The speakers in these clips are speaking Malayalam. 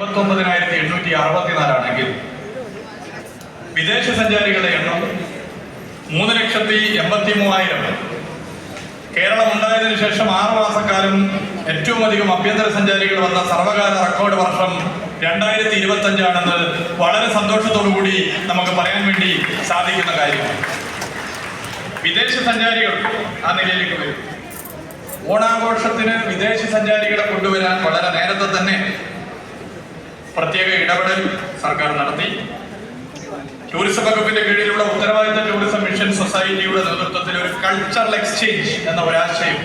അമ്പത്തൊമ്പതിനായിരത്തി എണ്ണൂറ്റി അറുപത്തിനാലാണെങ്കിൽ വിദേശ സഞ്ചാരികളുടെ എണ്ണം മൂന്ന് ലക്ഷത്തി എൺപത്തി മൂവായിരം കേരളം ഉണ്ടായതിനു ശേഷം ആറു മാസക്കാലം ഏറ്റവും അധികം അഭ്യന്തര സഞ്ചാരികൾ വന്ന സർവകാല റെക്കോർഡ് വർഷം രണ്ടായിരത്തി ഇരുപത്തി അഞ്ചാണെന്ന് വളരെ സന്തോഷത്തോടു കൂടി നമുക്ക് പറയാൻ വേണ്ടി സാധിക്കുന്ന കാര്യമാണ് വിദേശ സഞ്ചാരികൾ ആ നിലയിലേക്ക് വരും. ഓണാഘോഷത്തിന് വിദേശ സഞ്ചാരികളെ കൊണ്ടുവരാൻ വളരെ നേരത്തെ തന്നെ പ്രത്യേക ഇടപെടൽ സർക്കാർ നടത്തി. ടൂറിസം വകുപ്പിന്റെ കീഴിലുള്ള ഉത്തരവാദിത്ത ടൂറിസം മിഷൻ സൊസൈറ്റിയുടെ നേതൃത്വത്തിൽ ഒരു കൾച്ചറൽ എക്സ്ചേഞ്ച് എന്ന ഒരാശയം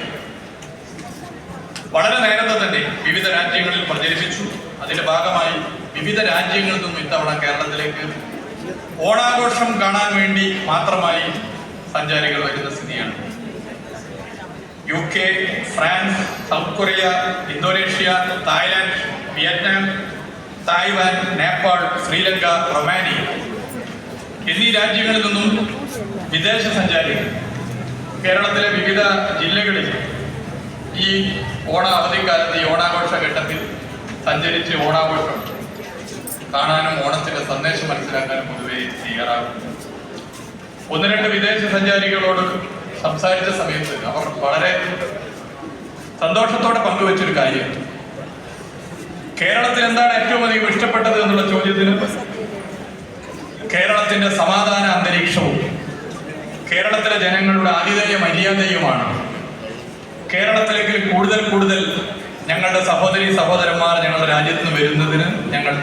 വളരെ നേരത്തെ തന്നെ വിവിധ രാജ്യങ്ങളിൽ പ്രചരിപ്പിച്ചു. അതിന്റെ ഭാഗമായി വിവിധ രാജ്യങ്ങളിൽ നിന്നും ഇത്തവണ കേരളത്തിലേക്ക് ഓണാഘോഷം കാണാൻ വേണ്ടി മാത്രമായി സഞ്ചാരികൾ വരുന്ന സ്ഥിതിയാണ്. U K France South Korea Indonesia Thailand Vietnam Taiwan Nepal Sri Lanka Romania എന്നീ രാജ്യങ്ങളിൽ നിന്നും വിദേശ സഞ്ചാരികൾ കേരളത്തിലെ വിവിധ ജില്ലകളിൽ ഈ ഓണ അവധിക്കാലത്ത് ഈ ഓണാഘോഷ ഘട്ടത്തിൽ സഞ്ചരിച്ച് ഓണാഘോഷം കാണാനും ഓണത്തിന്റെ സന്ദേശം മനസ്സിലാക്കാനും പൊതുവെ തയ്യാറാകും ഒന്ന് രണ്ട് വിദേശ സഞ്ചാരികളോട് സംസാരിച്ച സമയത്ത് അവർ വളരെ സന്തോഷത്തോടെ പങ്കുവച്ചൊരു കാര്യം കേരളത്തിൽ എന്താണ് ഏറ്റവും അധികം ഇഷ്ടപ്പെട്ടത് എന്നുള്ള ചോദ്യത്തിന്? കേരളത്തിന്റെ സമാധാന അന്തരീക്ഷവും കേരളത്തിലെ ജനങ്ങളുടെ ആതിഥേയ മര്യാദയുമാണ്. കേരളത്തിലേക്ക് കൂടുതൽ കൂടുതൽ ഞങ്ങളുടെ സഹോദരി സഹോദരന്മാർ ഞങ്ങളുടെ രാജ്യത്ത് നിന്ന് വരുന്നതിന് ഞങ്ങൾ